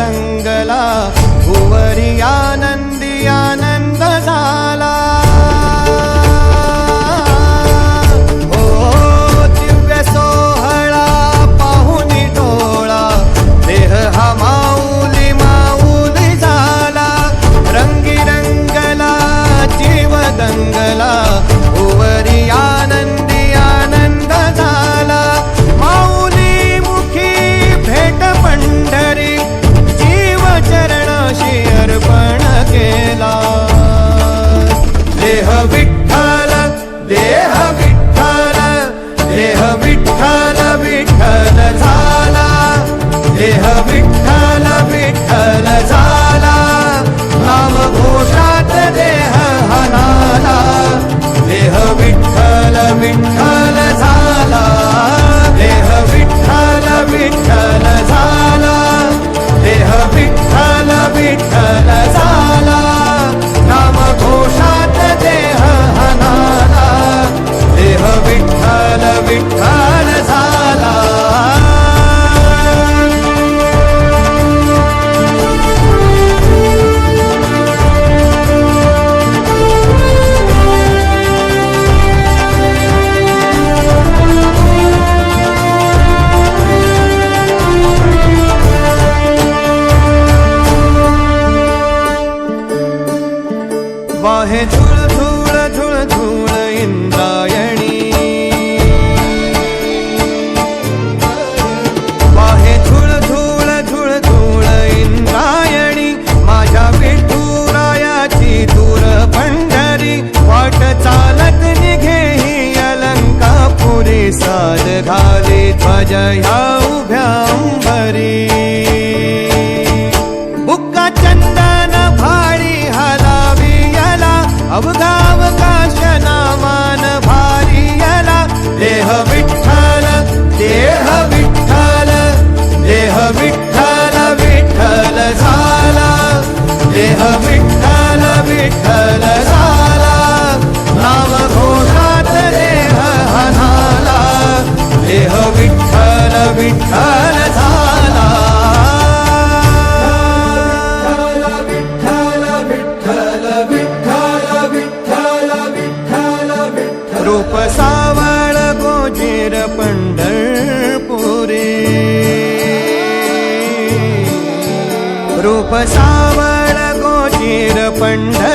दंगला भुवरिया विठ्ठल विठ्ठल. वाहे झुळ झुळ झुळ झुळ इंद्रायणी. वाहे झुळ झुळ झुळ झुळ इंद्रायणी. माझ्या विठुरायाची दूर पंढरी. वाट चालत निघे ही अलंकापुरी. साध घाली ध्वजया विठ्ठल झाला. रूप सावळ गोजेर पंढरपुरी. रूप सावळ गोजेर पंढर